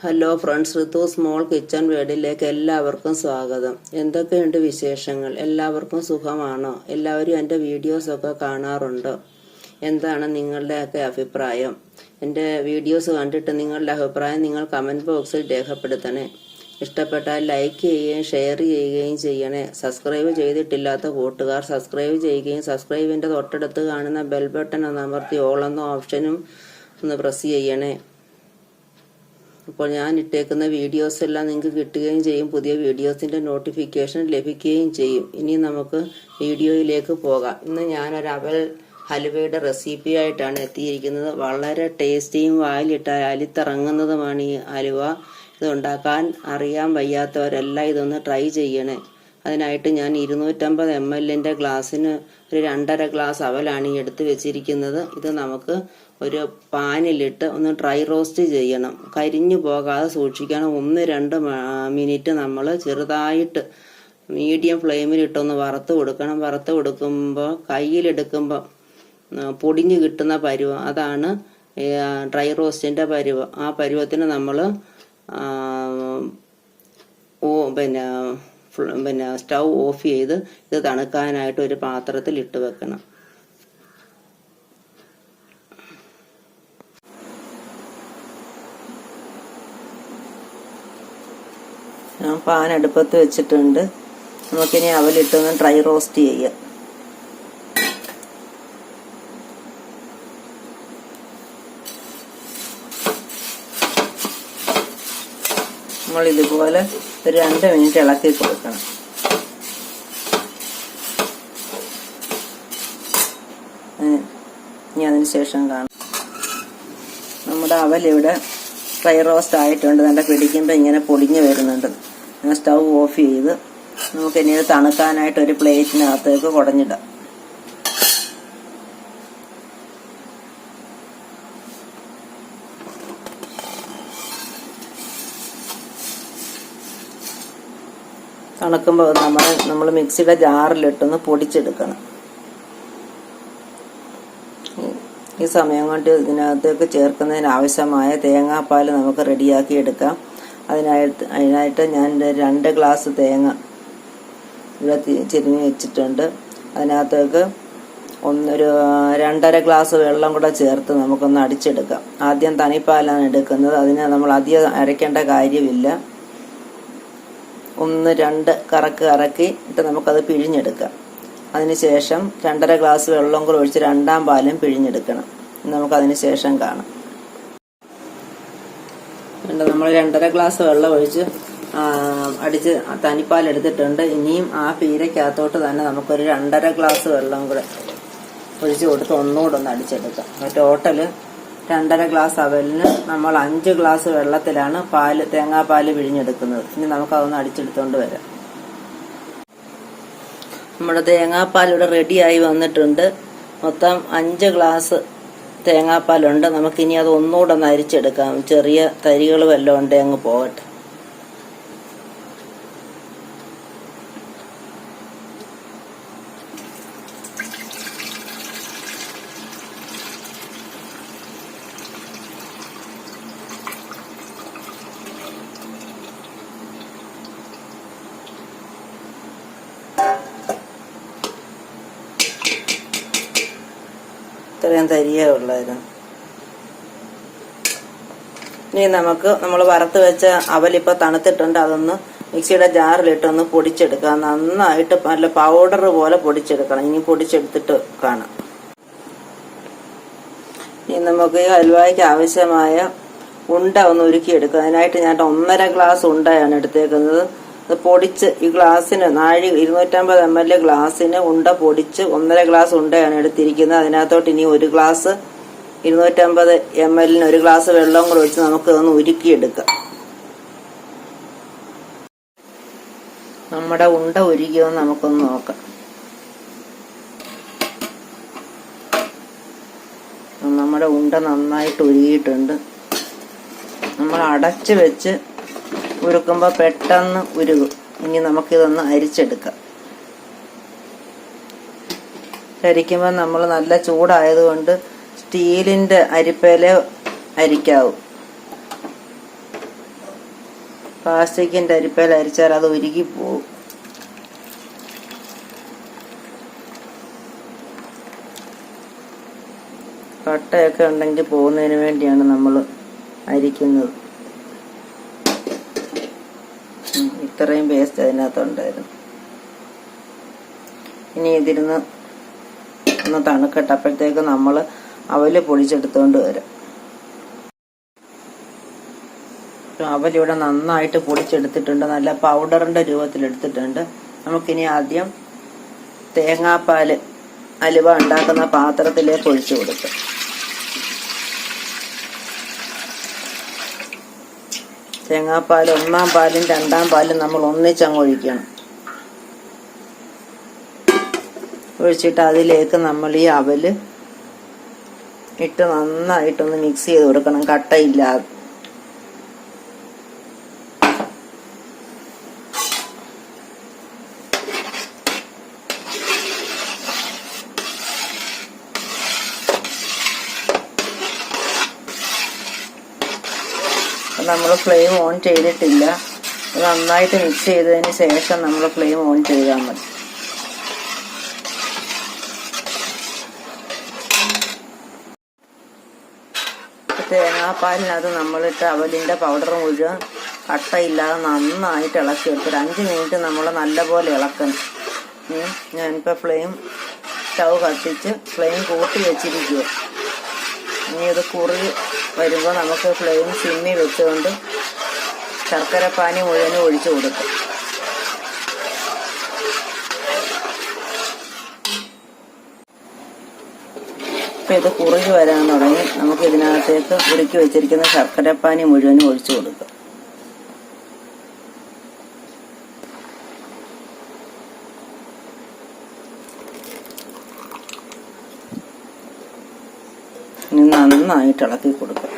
Hello friends Rithu small kitchen വേഡിലേക്ക് എല്ലാവർക്കും സ്വാഗതം. എന്തൊക്കെയുണ്ട് വിശേഷങ്ങൾ? എല്ലാവർക്കും സുഖമാണോ? എല്ലാവരും എന്റെ വീഡിയോസൊക്കെ കാണാറുണ്ടോ? എന്താണ് നിങ്ങളുടെയൊക്കെ അഭിപ്രായം? എന്റെ വീഡിയോസ് കണ്ടിട്ട് നിങ്ങളുടെ അഭിപ്രായം നിങ്ങൾ കമന്റ് ബോക്സിൽ രേഖപ്പെടുത്തണേ. ഇഷ്ടപ്പെട്ടാൽ ലൈക്ക് ചെയ്യുകയും ഷെയർ ചെയ്യുകയും ചെയ്യണേ. സബ്സ്ക്രൈബ് ചെയ്തിട്ടില്ലാത്ത കൂട്ടുകാർ സബ്സ്ക്രൈബ് ചെയ്യുകയും സബ്സ്ക്രൈബിന്റെ തൊട്ടടുത്ത് കാണുന്ന ബെൽ ബട്ടൺ ഒന്ന് അമർത്തി ഓൾ എന്ന ഓപ്ഷനും ഒന്ന് പ്രസ് ചെയ്യണേ. അപ്പോൾ ഞാൻ ഇട്ടേക്കുന്ന വീഡിയോസ് എല്ലാം നിങ്ങൾക്ക് കിട്ടുകയും ചെയ്യും. പുതിയ വീഡിയോസിന്റെ നോട്ടിഫിക്കേഷൻ ലഭിക്കുകയും ചെയ്യും. ഇനി നമുക്ക് വീഡിയോയിലേക്ക് പോകാം. ഇന്ന് ഞാനൊരു അവൽ ഹലുവയുടെ റെസിപ്പി ആയിട്ടാണ് എത്തിയിരിക്കുന്നത്. വളരെ ടേസ്റ്റിയും വായിലിട്ട അലിത്തിറങ്ങുന്നതുമാണ് ഈ ഹലുവ ഇത് ഉണ്ടാക്കാൻ അറിയാൻ വയ്യാത്തവരെല്ലാം ഇതൊന്ന് ട്രൈ ചെയ്യണേ. അതിനായിട്ട് ഞാൻ ഇരുന്നൂറ്റമ്പത് എം എല്ലിന്റെ ഗ്ലാസ്സിന് ഒരു രണ്ടര ഗ്ലാസ് അവലാണ് ഈ എടുത്ത് വെച്ചിരിക്കുന്നത്. ഇത് നമുക്ക് ഒരു പാനിലിട്ട് ഒന്ന് ഡ്രൈ റോസ്റ്റ് ചെയ്യണം. കരിഞ്ഞു പോകാതെ സൂക്ഷിക്കണം. ഒന്ന് രണ്ട് മിനിറ്റ് നമ്മൾ ചെറുതായിട്ട് മീഡിയം ഫ്ലെയിമിലിട്ടൊന്ന് വറുത്ത് കൊടുക്കണം. വറുത്ത് കൊടുക്കുമ്പോൾ കയ്യിലെടുക്കുമ്പോൾ പൊടിഞ്ഞു കിട്ടുന്ന പരുവം അതാണ് ഡ്രൈ റോസ്റ്റിന്റെ പരുവം. ആ പരുവത്തിന് നമ്മൾ ഓ പിന്നെ പിന്നെ സ്റ്റൗ ഓഫ് ചെയ്ത് ഇത് തണുക്കാനായിട്ട് ഒരു പാത്രത്തിൽ ഇട്ട് വെക്കണം. ഞാൻ പാൻ അടുപ്പത്ത് വെച്ചിട്ടുണ്ട്. നമുക്കിനി അവലിട്ടൊന്ന് ഡ്രൈ റോസ്റ്റ് ചെയ്യാം. നമ്മൾ ഇതുപോലെ ഒരു രണ്ട് മിനിറ്റ് ഇളക്കി കൊടുക്കണം. ഇനി അതിന് ശേഷം കാണാം. നമ്മുടെ അവലിവിടെ ഫ്രൈ റോസ്റ്റ് ആയിട്ടുണ്ട്. നല്ല പിടിക്കുമ്പോൾ ഇങ്ങനെ പൊടിഞ്ഞു വരുന്നുണ്ട്. ഞാൻ സ്റ്റൗ ഓഫ് ചെയ്ത്. നമുക്കിനി തണുക്കാനായിട്ട് ഒരു പ്ലേറ്റിനകത്തേക്ക് കുടഞ്ഞിടാം. തണുക്കുമ്പോൾ നമ്മൾ നമ്മൾ മിക്സിയുടെ ജാറിലിട്ടൊന്ന് പൊടിച്ചെടുക്കണം. ഈ സമയം കൊണ്ട് ഇതിനകത്തേക്ക് ചേർക്കുന്നതിന് ആവശ്യമായ തേങ്ങാപ്പാൽ നമുക്ക് റെഡിയാക്കി എടുക്കാം. അതിനായിട്ട് അതിനായിട്ട് ഞാൻ രണ്ട് ഗ്ലാസ് തേങ്ങ ഇവിടെ ചെരിഞ്ഞ് വെച്ചിട്ടുണ്ട്. അതിനകത്തേക്ക് ഒന്നൊരു രണ്ടര ഗ്ലാസ് വെള്ളം കൂടെ ചേർത്ത് നമുക്കൊന്ന് അടിച്ചെടുക്കാം. ആദ്യം തനിപ്പാലാണ് എടുക്കുന്നത്. അതിന് നമ്മൾ അധികം അരയ്ക്കേണ്ട കാര്യമില്ല. ഒന്ന് രണ്ട് കറക്ക് കറക്കി ഇട്ട് നമുക്കത് പിഴിഞ്ഞെടുക്കാം. അതിനുശേഷം രണ്ടര ഗ്ലാസ് വെള്ളം കൂടെ ഒഴിച്ച് രണ്ടാം പാലും പിഴിഞ്ഞെടുക്കണം. നമുക്കതിന് ശേഷം കാണാം. നമ്മൾ രണ്ടര ഗ്ലാസ് വെള്ളം ഒഴിച്ച് അടിച്ച് തനിപ്പാൽ എടുത്തിട്ടുണ്ട് ഇനിയും ആ പീരയ്ക്കകത്തോട്ട് തന്നെ നമുക്കൊരു രണ്ടര ഗ്ലാസ് വെള്ളം കൂടെ ഒഴിച്ച് കൊടുത്ത് ഒന്നുകൂടെ ഒന്ന് അടിച്ചെടുക്കാം. ടോട്ടൽ രണ്ടര ഗ്ലാസ് അവലിന്. നമ്മൾ അഞ്ച് ഗ്ലാസ് വെള്ളത്തിലാണ് പാൽ തേങ്ങാപ്പാൽ പിഴിഞ്ഞെടുക്കുന്നത് ഇനി നമുക്കതൊന്ന് അടിച്ചെടുത്തോണ്ട് വരാം. നമ്മുടെ തേങ്ങാപ്പാൽ ഇവിടെ റെഡിയായി വന്നിട്ടുണ്ട്. മൊത്തം അഞ്ച് ഗ്ലാസ് തേങ്ങാപ്പാലുണ്ട്. നമുക്കിനി അത് ഒന്നുകൂടെ ഒന്ന് അരിച്ചെടുക്കാം. ചെറിയ തരികൾ വല്ലതും ഉണ്ടെങ്കിൽ പോകട്ടെ. ഇത്രയും തരിയേ ഉള്ളായിരുന്നു. ഇനി നമുക്ക് നമ്മൾ വറുത്ത് വെച്ച അവലിപ്പോൾ തണുത്തിട്ടുണ്ട് അതൊന്ന് മിക്സിയുടെ ജാറിലിട്ടൊന്ന് പൊടിച്ചെടുക്കാം. നന്നായിട്ട് നല്ല പൗഡർ പോലെ പൊടിച്ചെടുക്കണം. ഇനി പൊടിച്ചെടുത്തിട്ട് കാണാം. ഇനി നമുക്ക് ഈ ഹൽവായ്ക്ക് ആവശ്യമായ ഉണ്ട ഒന്ന് ഒരുക്കിയെടുക്കുക അതിനായിട്ട് ഞാൻ ഒന്നര ഗ്ലാസ് ഉണ്ടയാണ് എടുത്തേക്കുന്നത്. അത് പൊടിച്ച് ഈ ഗ്ലാസ്സിന് നാഴി ഇരുന്നൂറ്റമ്പത് എം എൽ ഗ്ലാസ്സിന് ഉണ്ട പൊടിച്ച് ഒന്നര ഗ്ലാസ് ഉണ്ടയാണ് എടുത്തിരിക്കുന്നത്. അതിനകത്തോട്ട് ഇനി ഒരു ഗ്ലാസ് ഇരുന്നൂറ്റമ്പത് എം എല്ലിന് ഒരു ഗ്ലാസ് വെള്ളം കൂടെ ഒഴിച്ച് നമുക്ക് ഒന്ന് ഉരുക്കിയെടുക്കാം. നമ്മുടെ ഉണ്ട ഉരുകിയെന്ന് നമുക്കൊന്ന് നോക്കാം. നമ്മുടെ ഉണ്ട നന്നായിട്ട് ഉരുകിയിട്ടുണ്ട്. നമ്മൾ അടച്ചു വെച്ച് ഉരുക്കുമ്പോൾ പെട്ടെന്ന് ഉരുകും. ഇനി നമുക്കിതൊന്ന് അരിച്ചെടുക്കാം. അരിക്കുമ്പോൾ നമ്മൾ നല്ല ചൂടായതുകൊണ്ട് സ്റ്റീലിന്റെ അരിപ്പയിലെ അരിക്കാവും. പ്ലാസ്റ്റിക്കിന്റെ അരിപ്പയിൽ അരിച്ചാൽ അത് ഉരുകി പോകും കട്ടയൊക്കെ ഉണ്ടെങ്കിൽ പോകുന്നതിന് വേണ്ടിയാണ് നമ്മൾ അരിക്കുന്നത്. ഇത്രയും വേസ്റ്റ് അതിനകത്തുണ്ടായിരുന്നു. ഇനി ഇതിരുന്ന് ഒന്ന് തണുക്കട്ടെ അപ്പോഴത്തേക്ക് നമ്മൾ അവൽ പൊടിച്ചെടുത്തുകൊണ്ട് വരാം. അവലിവിടെ നന്നായിട്ട് പൊടിച്ചെടുത്തിട്ടുണ്ട്. നല്ല പൗഡറിന്റെ രൂപത്തിലെടുത്തിട്ടുണ്ട്. നമുക്കിനി ആദ്യം തേങ്ങാപ്പാൽ അലുവ ഉണ്ടാക്കുന്ന പാത്രത്തിലേക്ക് ഒഴിച്ചു കൊടുക്കാം. തേങ്ങാപ്പാൽ ഒന്നാം പാലും രണ്ടാം പാലും നമ്മൾ ഒന്നിച്ചങ്ങ് ഒഴിക്കണം. ഒഴിച്ചിട്ട് അതിലേക്ക് നമ്മൾ ഈ അവൽ ഇട്ട് നന്നായിട്ടൊന്ന് മിക്സ് ചെയ്ത് കൊടുക്കണം. കട്ടയില്ലാതെ. നമ്മൾ ഫ്ലെയിം ഓൺ ചെയ്തിട്ടില്ല. നന്നായിട്ട് മിക്സ് ചെയ്തതിന് ശേഷം നമ്മൾ ഫ്ലെയിം ഓൺ ചെയ്താൽ മതി. തേങ്ങാപ്പാലിനകത്ത് നമ്മളിട്ട് അവലിന്റെ പൗഡർ മുഴുവൻ കട്ടയില്ലാതെ നന്നായിട്ട് ഇളക്കി എടുക്കും ഒരു അഞ്ച് മിനിറ്റ് നമ്മൾ നല്ലപോലെ ഇളക്കണം. ഞാനിപ്പോൾ ഫ്ലെയിം സ്റ്റൗ കത്തിച്ച് ഫ്ലെയിം കൂട്ടി വെച്ചിരിക്കുക ഇനി ഇത് കുറി വരുമ്പോൾ നമുക്ക് ഫ്ലെയിം സിമ്മി വെച്ചുകൊണ്ട് ശർക്കര പാനി മുഴുവനും ഒഴിച്ചു കൊടുക്കും. ഇപ്പം ഇത് കുറുകി വരാൻ തുടങ്ങി. നമുക്ക് ഇതിനകത്തേക്ക് ഉരുക്കി വെച്ചിരിക്കുന്ന ശർക്കരപ്പാനി മുഴുവനും ഒഴിച്ചു കൊടുക്കും ഇനി നന്നായിട്ട് ഇളക്കി കൊടുക്കും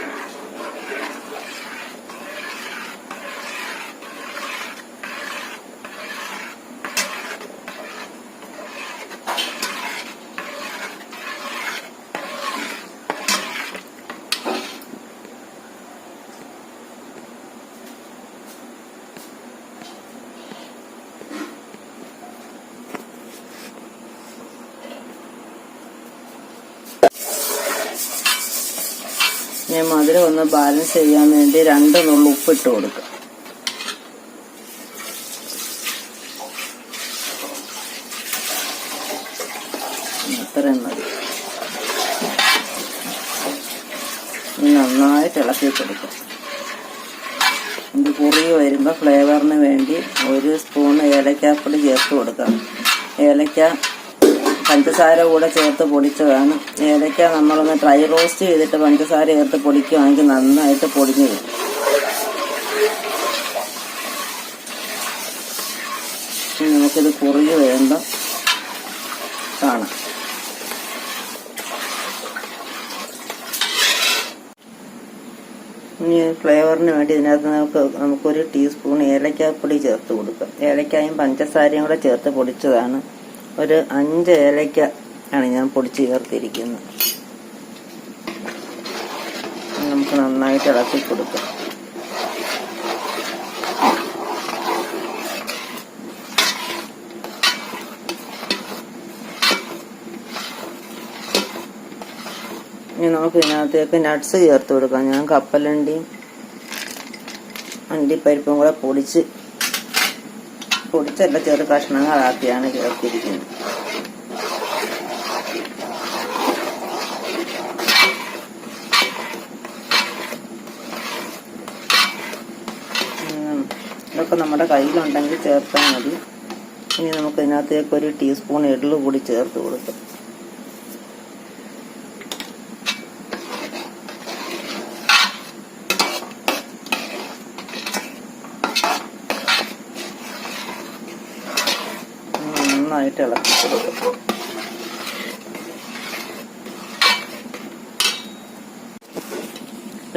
ഞാൻ മധുരം ഒന്ന് ബാലൻസ് ചെയ്യാൻ വേണ്ടി രണ്ട് നുള്ളു ഉപ്പിട്ട് കൊടുക്കുക. അത്രയും മതി. ഇനി നന്നായിട്ട് ഇളക്കി കൊടുക്കും ഇത് വരുമ്പോൾ ഫ്ലേവറിന് വേണ്ടി ഒരു സ്പൂൺ ഏലക്കാപ്പൊടി ചേർത്ത് കൊടുക്കാം ഏലക്ക പഞ്ചസാര കൂടെ ചേർത്ത് പൊടിച്ചതാണ്. ഏലക്ക നമ്മളൊന്ന് ഡ്രൈ റോസ്റ്റ് ചെയ്തിട്ട് പഞ്ചസാര ചേർത്ത് പൊടിക്കുകയാണെങ്കിൽ നന്നായിട്ട് പൊടിഞ്ഞു കിട്ടും നമുക്കിത് കുറുകി വേണ്ട കാണാം. ഇനി ഫ്ലേവറിന് വേണ്ടി ഇതിനകത്ത് നമുക്ക് നമുക്കൊരു ടീസ്പൂൺ ഏലക്കാപ്പൊടി ചേർത്ത് കൊടുക്കാം. ഏലക്കായും പഞ്ചസാരയും കൂടെ ചേർത്ത് പൊടിച്ചതാണ്. ഒരു അഞ്ച് ഏലയ്ക്ക ആണ് ഞാൻ പൊടിച്ച് ചേർത്തിരിക്കുന്നത്. നമുക്ക് നന്നായിട്ട് ഇളക്കി കൊടുക്കാം. ഇനി നമുക്ക് ഇതിനകത്തേക്ക് നട്ട്സ് ചേർത്ത് കൊടുക്കാം. ഞാൻ കപ്പലണ്ടിയും അണ്ടിപ്പരിപ്പും കൂടെ പൊടിച്ച് പൊടിച്ചല്ല ചെറു കഷ്ണങ്ങളാക്കിയാണ് ചേർത്തിരിക്കുന്നത്. ഇതൊക്കെ നമ്മുടെ കയ്യിലുണ്ടെങ്കിൽ ചേർത്താൽ മതി. ഇനി നമുക്ക് ഇതിനകത്തേക്ക് ഒരു ടീസ്പൂൺ എള്ളു കൂടി ചേർത്ത് കൊടുക്കാം. നന്നായിട്ട് ഇളക്കി കൊടുക്കും.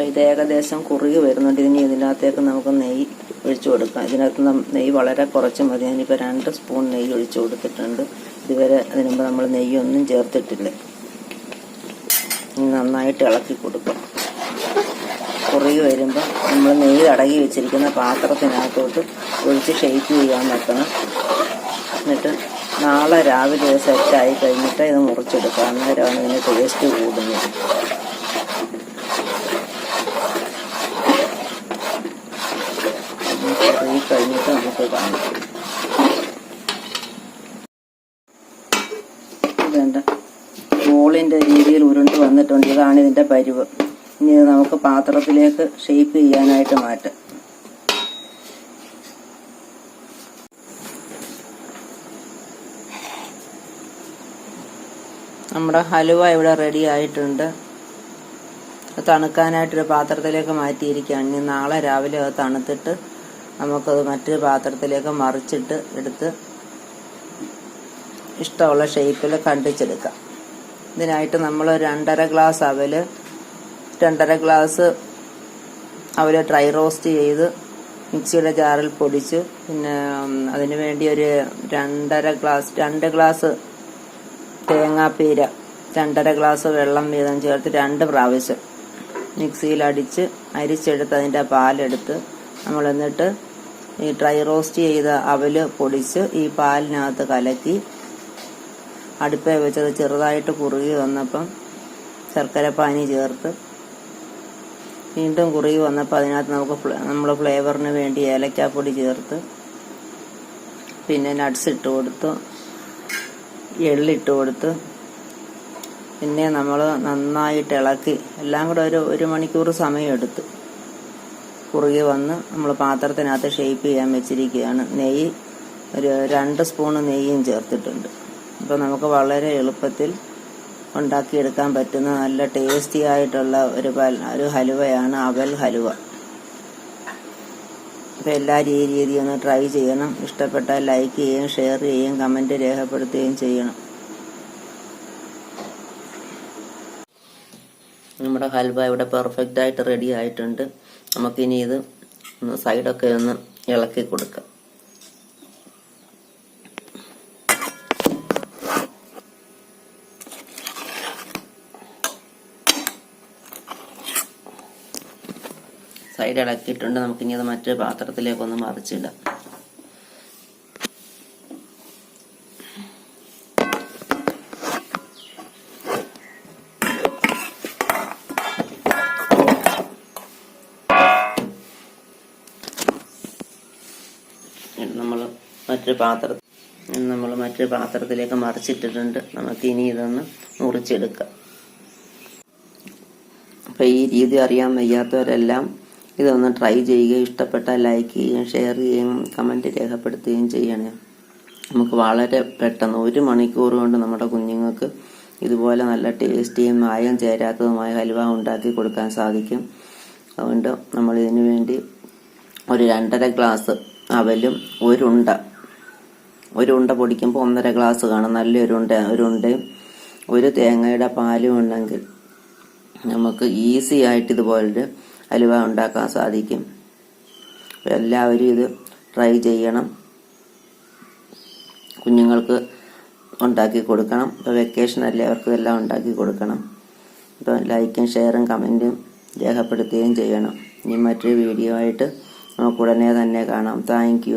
ഇത് ഏകദേശം കുറുകി വരുന്നുണ്ട്. ഇനി ഇതിനകത്തേക്ക് നമുക്ക് നെയ്യ് ഒഴിച്ചു കൊടുക്കാം. ഇതിനകത്ത് നെയ്യ് വളരെ കുറച്ച് മതി. ഞാനിപ്പോൾ രണ്ട് സ്പൂൺ നെയ്യ് ഒഴിച്ചു കൊടുത്തിട്ടുണ്ട്. ഇതുവരെ അതിനുമ്പ് നമ്മൾ നെയ്യൊന്നും ചേർത്തിട്ടില്ല. നന്നായിട്ട് ഇളക്കി കൊടുക്കാം. കുറുകി വരുമ്പോൾ നമ്മൾ നെയ്യ് അടകി വെച്ചിരിക്കുന്ന പാത്രത്തിനകത്തോട്ട് ഒഴിച്ച് ഷെയ്ക്ക് ചെയ്യാൻ വെക്കണം. എന്നിട്ട് നാളെ രാവിലെ ഇത് സെറ്റായി കഴിഞ്ഞിട്ട് ഇത് മുറിച്ചെടുക്കുക അന്നേരമാണ് ഇതിന് ടേസ്റ്റ് കൂടുന്നത്. കുറുകി കഴിഞ്ഞിട്ട് നമുക്ക് കാണാം. ഇതുണ്ട്. രീതിയിൽ ഉരുണ്ട് വന്നിട്ടുണ്ട്. ഇതാണ് ഇതിന്റെ പരുവ്. ഇനി നമുക്ക് പാത്രത്തിലേക്ക് ഷേപ്പ് ചെയ്യാനായിട്ട് മാറ്റാം. നമ്മുടെ ഹലുവ ഇവിടെ റെഡി ആയിട്ടുണ്ട്. തണുക്കാനായിട്ടൊരു പാത്രത്തിലേക്ക് മാറ്റിയിരിക്കുകയാണ്. ഇനി നാളെ രാവിലെ അത് തണുത്തിട്ട് നമുക്കത് മറ്റൊരു പാത്രത്തിലേക്ക് മറിച്ചിട്ട് എടുത്ത് ഇഷ്ടമുള്ള ഷേപ്പിൽ കണ്ടിച്ചെടുക്കാം. ഇതിനായിട്ട് നമ്മൾ രണ്ടര ഗ്ലാസ് അവൽ രണ്ടര ഗ്ലാസ് അവൽ ഡ്രൈ റോസ്റ്റ് ചെയ്ത് മിക്സിയുടെ ജാറിൽ പൊടിച്ച് പിന്നെ അതിന് വേണ്ടി ഒരു രണ്ടര ഗ്ലാസ് രണ്ട് ഗ്ലാസ് തേങ്ങാപ്പീര രണ്ടര ഗ്ലാസ് വെള്ളം വീതം ചേർത്ത് രണ്ട് പ്രാവശ്യം മിക്സിയിൽ അടിച്ച് അരിച്ചെടുത്ത് അതിന്റെ പാലെടുത്ത് നമ്മൾ എന്നിട്ട് ഈ ഡ്രൈ റോസ്റ്റ് ചെയ്ത അവൽ പൊടിച്ച് ഈ പാലിനകത്ത് കലക്കി അടുപ്പേ വെച്ചത് ചെറുതായിട്ട് കുറുകി വന്നപ്പം ശർക്കര പാനി ചേർത്ത് വീണ്ടും കുറുകി വന്നപ്പോൾ അതിനകത്ത് നമുക്ക് നമ്മൾ ഫ്ലേവറിന് വേണ്ടി ഏലക്കാപ്പൊടി ചേർത്ത് പിന്നെ നട്ട്സ് ഇട്ട് കൊടുത്തു. എള്ളിട്ട് കൊടുത്ത് പിന്നെ നമ്മൾ നന്നായിട്ട് ഇളക്കി. എല്ലാം കൂടെ ഒരു ഒരു മണിക്കൂർ സമയമെടുത്ത്. കുറുകി വന്ന് നമ്മൾ പാത്രത്തിനകത്ത് ഷേപ്പ് ചെയ്യാൻ വെച്ചിരിക്കുകയാണ്. നെയ്യ് ഒരു രണ്ട് സ്പൂണ് നെയ്യും ചേർത്തിട്ടുണ്ട്. അപ്പോൾ നമുക്ക് വളരെ എളുപ്പത്തിൽ ഉണ്ടാക്കിയെടുക്കാൻ പറ്റുന്ന നല്ല ടേസ്റ്റി ആയിട്ടുള്ള ഒരു ഒരു ഹലുവയാണ് അവൽ ഹലുവ. അപ്പോൾ എല്ലാവരും ഈ രീതി ഒന്ന് ട്രൈ ചെയ്യണം. ഇഷ്ടപ്പെട്ടാൽ ലൈക്ക് ചെയ്യുകയും ഷെയർ ചെയ്യുകയും കമന്റ് രേഖപ്പെടുത്തുകയും ചെയ്യണം. നമ്മുടെ ഹൽവ ഇവിടെ പെർഫെക്റ്റ് ആയിട്ട് റെഡി ആയിട്ടുണ്ട്. നമുക്കിനി ഇത് ഒന്ന് സൈഡൊക്കെ ഒന്ന് ഇളക്കി കൊടുക്കാം. സൈഡ് ഇളക്കിയിട്ടുണ്ട് നമുക്കിനി അത് മറ്റൊരു പാത്രത്തിലേക്കൊന്ന് മറിച്ചിടാം. നമ്മൾ മറ്റൊരു പാത്ര നമ്മൾ മറ്റൊരു പാത്രത്തിലേക്ക് മറിച്ചിട്ടിട്ടുണ്ട്. നമുക്ക് ഇനി ഇതൊന്ന് മുറിച്ചെടുക്കാം. അപ്പോൾ ഈ രീതി അറിയാൻ വയ്യാത്തവരെല്ലാം ഇതൊന്ന് ട്രൈ ചെയ്യുകയും ഇഷ്ടപ്പെട്ടാൽ ലൈക്ക് ചെയ്യുകയും ഷെയർ ചെയ്യുകയും കമന്റ് രേഖപ്പെടുത്തുകയും ചെയ്യണേ. നമുക്ക് വളരെ പെട്ടെന്ന് ഒരു മണിക്കൂർ കൊണ്ട് നമ്മുടെ കുഞ്ഞുങ്ങൾക്ക് ഇതുപോലെ നല്ല ടേസ്റ്റിയും മായം ചേരാത്തതുമായ ഹലുവ ഉണ്ടാക്കി കൊടുക്കാൻ സാധിക്കും. അതുകൊണ്ട് നമ്മൾ ഇതിനു വേണ്ടി ഒരു രണ്ടര ഗ്ലാസ് അവലും ഒരു ഉണ്ട ഒരു ഉണ്ട പൊടിക്കുമ്പോൾ ഒന്നര ഗ്ലാസ് കാണും. നല്ലൊരു ഉണ്ട ഒരു ഉണ്ടയും ഒരു തേങ്ങയുടെ പാലും ഉണ്ടെങ്കിൽ നമുക്ക് ഈസി ആയിട്ട് ഇതുപോലൊരു ഹലുവ ഉണ്ടാക്കാൻ സാധിക്കും. എല്ലാവരും ഇത് ട്രൈ ചെയ്യണം. കുഞ്ഞുങ്ങൾക്ക് ഉണ്ടാക്കി കൊടുക്കണം. ഇപ്പോൾ വെക്കേഷൻ അല്ലേ അവർക്ക് എല്ലാം ഉണ്ടാക്കി കൊടുക്കണം. ഇപ്പോൾ ലൈക്കും ഷെയറും കമന്റും രേഖപ്പെടുത്തുകയും ചെയ്യണം. ഇനി മറ്റൊരു വീഡിയോ ആയിട്ട് നമുക്ക് ഉടനെ തന്നെ കാണാം. താങ്ക്